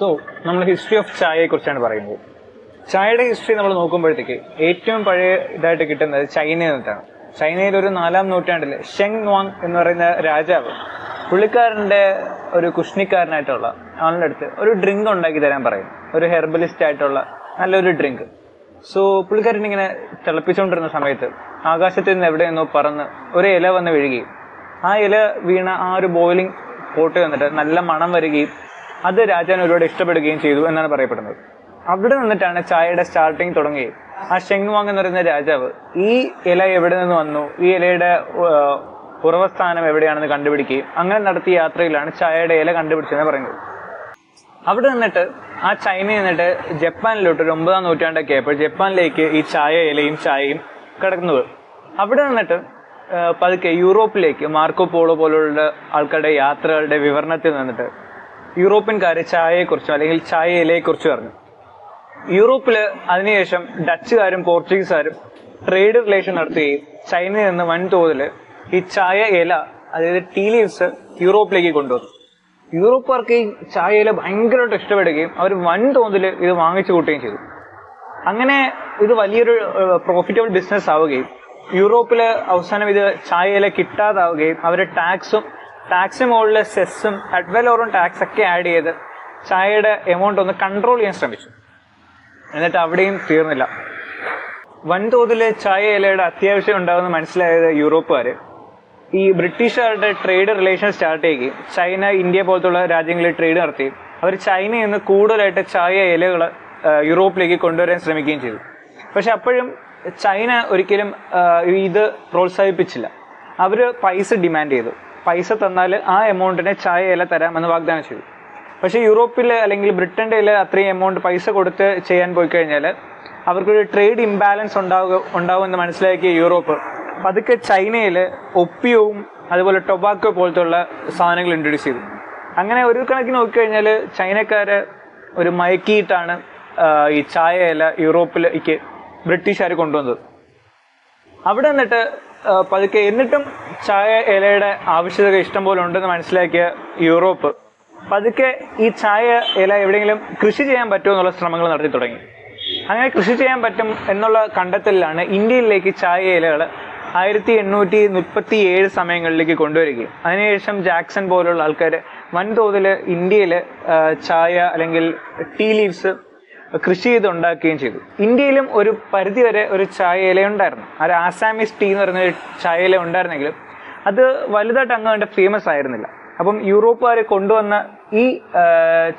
So നമ്മൾ history of ചായയെ കുറിച്ചാണ് പറയുന്നത്. ചായയുടെ ഹിസ്റ്ററി നമ്മൾ നോക്കുമ്പോഴത്തേക്ക് ഏറ്റവും പഴയ ഇതായിട്ട് കിട്ടുന്നത് ചൈനയിൽ നിന്നിട്ടാണ് ചൈനയിൽ ഒരു നാലാം നൂറ്റാണ്ടിൽ ഷെങ് വാങ് എന്ന് പറയുന്ന രാജാവ് പുള്ളിക്കാരന്റെ ഒരു കുഷ്ണിക്കാരനായിട്ടുള്ള ആളുടെ അടുത്ത് ഒരു ഡ്രിങ്ക് ഉണ്ടാക്കി തരാൻ പറയും ഒരു ഹെർബലിസ്റ്റ് ആയിട്ടുള്ള നല്ലൊരു ഡ്രിങ്ക് സോ പുള്ളിക്കാരൻ ഇങ്ങനെ തിളപ്പിച്ചുകൊണ്ടിരുന്ന സമയത്ത് ആകാശത്തിൽ നിന്ന് എവിടെ നിന്നോ പറന്ന് ഒരു ഇല വന്ന് വീഴുകയും ആ ഇല വീണ ആ ഒരു ബോയിലിംഗ് പോട്ട് വന്നിട്ട് നല്ല മണം വരികയും അത് രാജാവിന് ഒരുപാട് ഇഷ്ടപ്പെടുകയും ചെയ്തു എന്നാണ് പറയപ്പെടുന്നത്. അവിടെ നിന്നിട്ടാണ് ചായയുടെ സ്റ്റാർട്ടിങ് തുടങ്ങിയത്. ആ ഷെങ്വാങ് എന്ന് പറയുന്ന രാജാവ് ഈ ഇല എവിടെ നിന്ന് വന്നു? ഈ ഇലയുടെ ഉറവസ്ഥാനം എവിടെയാണെന്ന് കണ്ടുപിടിക്കുകയും അങ്ങനെ നടത്തിയ യാത്രയിലാണ് ചായയുടെ ഇല കണ്ടുപിടിച്ചതെന്ന് പറയുന്നത്. അവിടെ നിന്നിട്ട് ആ ചൈനയിൽ നിന്നിട്ട് ജപ്പാനിലോട്ട് ഒരു ഒമ്പതാം നൂറ്റാണ്ടൊക്കെ ആയപ്പോൾ ജപ്പാനിലേക്ക് ഈ ചായ ഇലയും ചായയും കിടക്കുന്നത്. അവിടെ നിന്നിട്ട് പതുക്കെ യൂറോപ്പിലേക്ക് മാർക്കോ പോളോ പോലുള്ള ആൾക്കാരുടെ യാത്രകളുടെ വിവരണത്തിൽ നിന്നിട്ട് യൂറോപ്യൻകാർ ചായയെക്കുറിച്ചും അല്ലെങ്കിൽ ചായ ഇലയെക്കുറിച്ചും അറിഞ്ഞു. യൂറോപ്പിൽ അതിനുശേഷം ഡച്ചുകാരും പോർച്ചുഗീസുകാരും ട്രേഡ് റിലേഷൻ നടത്തുകയും ചൈനയിൽ നിന്ന് വൻതോതിൽ ഈ ചായ ഇല അതായത് ടീ ലീവ്സ് യൂറോപ്പിലേക്ക് കൊണ്ടുവന്നു. യൂറോപ്പുകാർക്ക് ഈ ചായ ഇല ഭയങ്കരമായിട്ട് ഇഷ്ടപ്പെടുകയും അവർ വൻതോതിൽ ഇത് വാങ്ങിച്ചു കൂട്ടുകയും ചെയ്തു. അങ്ങനെ ഇത് വലിയൊരു പ്രോഫിറ്റബിൾ ബിസിനസ് ആവുകയും യൂറോപ്പിൽ അവസാനം ഇത് ചായ ഇല കിട്ടാതാവുകയും അവരുടെ ടാക്സും ടാക്സിന് മുകളിൽ സെസ്സും അഡ്വലോറും ടാക്സ് ഒക്കെ ആഡ് ചെയ്ത് ചായയുടെ എമൗണ്ട് ഒന്ന് കൺട്രോൾ ചെയ്യാൻ ശ്രമിച്ചു. എന്നിട്ട് അവിടെയും തീർന്നില്ല. വൻതോതിൽ ചായ ഇലയുടെ അത്യാവശ്യം ഉണ്ടാകുമെന്ന് മനസ്സിലായത് യൂറോപ്പുകാർ ഈ ബ്രിട്ടീഷുകാരുടെ ട്രേഡ് റിലേഷൻ സ്റ്റാർട്ട് ചെയ്യുകയും ചൈന ഇന്ത്യ പോലത്തുള്ള രാജ്യങ്ങളിൽ ട്രേഡ് നടത്തുകയും അവർ ചൈനയിൽ നിന്ന് കൂടുതലായിട്ട് ചായ ഇലകൾ യൂറോപ്പിലേക്ക് കൊണ്ടുവരാൻ ശ്രമിക്കുകയും ചെയ്തു. പക്ഷെ അപ്പോഴും ചൈന ഒരിക്കലും ഇത് പ്രോത്സാഹിപ്പിച്ചില്ല. അവർ പൈസ ഡിമാൻഡ് ചെയ്തു. പൈസ തന്നാൽ ആ എമൗണ്ടിനെ ചായ ഇല തരാമെന്ന് വാഗ്ദാനം ചെയ്തു. പക്ഷേ യൂറോപ്പിൽ അല്ലെങ്കിൽ ബ്രിട്ടന്റെ അത്രയും എമൗണ്ട് പൈസ കൊടുത്ത് ചെയ്യാൻ പോയി കഴിഞ്ഞാൽ അവർക്കൊരു ട്രേഡ് ഇംബാലൻസ് ഉണ്ടാവുക ഉണ്ടാവുമെന്ന് മനസ്സിലാക്കിയ യൂറോപ്പ് പതുക്കെ ചൈനയിൽ ഒപ്പിയവും അതുപോലെ ടൊബാക്കോ പോലത്തുള്ള സാധനങ്ങൾ ഇൻട്രൊഡ്യൂസ് ചെയ്തു. അങ്ങനെ ഒരു കണക്കിന് നോക്കിക്കഴിഞ്ഞാൽ ചൈനക്കാർ ഒരു മയക്കിയിട്ടാണ് ഈ ചായ ഇല യൂറോപ്പിലേക്ക് ബ്രിട്ടീഷുകാർ കൊണ്ടുവന്നത്. അവിടെ നിന്നിട്ട് പതുക്കെ എന്നിട്ടും ചായ ഇലയുടെ ആവശ്യകത ഇഷ്ടം പോലെ ഉണ്ടെന്ന് മനസ്സിലാക്കിയ യൂറോപ്പ്. പതുക്കെ ഈ ചായ ഇല എവിടെയെങ്കിലും കൃഷി ചെയ്യാൻ പറ്റുമോ എന്നുള്ള ശ്രമങ്ങൾ നടത്തി തുടങ്ങി. അങ്ങനെ കൃഷി ചെയ്യാൻ പറ്റും എന്നുള്ള കണ്ടെത്തലിലാണ് ഇന്ത്യയിലേക്ക് ചായ ഇലകൾ ആയിരത്തി എണ്ണൂറ്റി മുപ്പത്തി ഏഴ് സമയങ്ങളിലേക്ക് കൊണ്ടുവരികയും അതിനുശേഷം ജാക്സൺ പോലുള്ള ആൾക്കാർ വൻതോതിൽ ഇന്ത്യയിൽ ചായ അല്ലെങ്കിൽ ടീ ലീവ്സ് കൃഷി ചെയ്ത് ഉണ്ടാക്കുകയും ചെയ്തു. ഇന്ത്യയിലും ഒരു പരിധിവരെ ഒരു ചായ ഇല ഉണ്ടായിരുന്നു ഒരു ആസാമീസ് ടീ എന്ന് പറയുന്ന ഒരു ചായ ഇല ഉണ്ടായിരുന്നെങ്കിലും അത് വലുതായിട്ട് അങ്ങ് വേണ്ട ഫേമസ് ആയിരുന്നില്ല. അപ്പം യൂറോപ്പുകാർ കൊണ്ടുവന്ന ഈ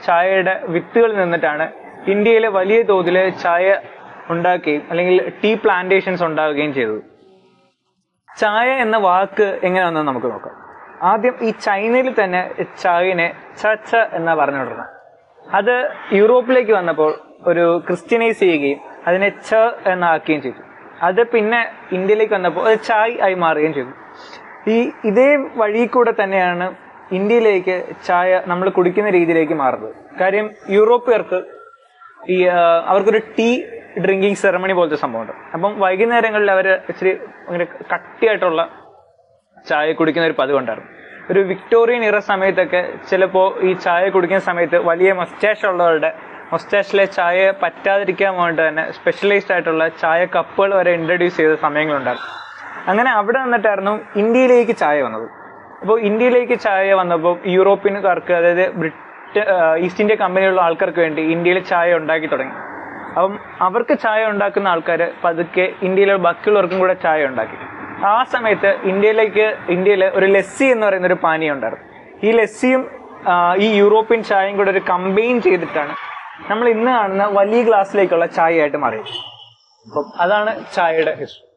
ചായയുടെ വിത്തുകളിൽ നിന്നിട്ടാണ് ഇന്ത്യയിലെ വലിയ തോതിൽ ചായ ഉണ്ടാക്കുകയും അല്ലെങ്കിൽ ടീ പ്ലാന്റേഷൻസ് ഉണ്ടാവുകയും ചെയ്തത്. ചായ എന്ന വാക്ക് എങ്ങനെ വന്നത് നമുക്ക് നോക്കാം. ആദ്യം ഈ ചൈനയിൽ തന്നെ ചായനെ ചച്ച എന്നാ പറഞ്ഞുകൊണ്ടിരുന്നത്. അത് യൂറോപ്പിലേക്ക് വന്നപ്പോൾ ഒരു ക്രിസ്ത്യനൈസ് ചെയ്യുകയും അതിനെ ച എന്നാക്കുകയും ചെയ്തു. അത് പിന്നെ ഇന്ത്യയിലേക്ക് വന്നപ്പോൾ അത് ചായ് ആയി മാറുകയും ചെയ്തു. ഈ ഇതേ വഴി കൂടെ തന്നെയാണ് ഇന്ത്യയിലേക്ക് ചായ നമ്മൾ കുടിക്കുന്ന രീതിയിലേക്ക് മാറുന്നത്. കാര്യം യൂറോപ്യർക്ക് ഈ അവർക്കൊരു ടീ ഡ്രിങ്കിങ് സെറമണി പോലത്തെ സംഭവമുണ്ട്. അപ്പം വൈകുന്നേരങ്ങളിൽ അവർ ഇച്ചിരി അങ്ങനെ കട്ടിയായിട്ടുള്ള ചായ കുടിക്കുന്ന ഒരു പതിവുണ്ടായിരുന്നു ഒരു വിക്ടോറിയൻ ഇറ സമയത്തൊക്കെ ചിലപ്പോൾ ഈ ചായ കുടിക്കുന്ന സമയത്ത് വലിയ മസ്റ്റാഷ് ഉള്ളവരുടെ മൊസ്റ്റാഷിലെ ചായ പറ്റാതിരിക്കാൻ വേണ്ടി തന്നെ സ്പെഷ്യലൈസ്ഡ് ആയിട്ടുള്ള ചായ കപ്പുകൾ വരെ ഇൻട്രൊഡ്യൂസ് ചെയ്ത സമയങ്ങളുണ്ടായിരുന്നു. അങ്ങനെ അവിടെ നിന്നിട്ടായിരുന്നു ഇന്ത്യയിലേക്ക് ചായ വന്നത്. അപ്പോൾ ഇന്ത്യയിലേക്ക് ചായ വന്നപ്പോൾ യൂറോപ്യൻകാർക്ക് അതായത് ബ്രിട്ട ഈസ്റ്റ് ഇന്ത്യ കമ്പനിയുള്ള ആൾക്കാർക്ക് വേണ്ടി ഇന്ത്യയിൽ ചായ ഉണ്ടാക്കി തുടങ്ങി. അപ്പം അവർക്ക് ചായ ഉണ്ടാക്കുന്ന ആൾക്കാർ പതുക്കെ ഇന്ത്യയിലെ ബാക്കിയുള്ളവർക്കും കൂടെ ചായ ഉണ്ടാക്കി. ആ സമയത്ത് ഇന്ത്യയിലേക്ക് ഇന്ത്യയിൽ ഒരു ലസ്സി എന്ന് പറയുന്ന ഒരു പാനീയം ഉണ്ടായിരുന്നു. ഈ ലസ്സിയും ഈ യൂറോപ്യൻ ചായയും കൂടെ ഒരു കമ്പൈൻ ചെയ്തിട്ടാണ് നമ്മൾ ഇന്ന് കാണുന്ന വലിയ ഗ്ലാസ്സിലേക്കുള്ള ചായ മാറി അപ്പം അതാണ് ചായയുടെ ഹിസ്റ്ററി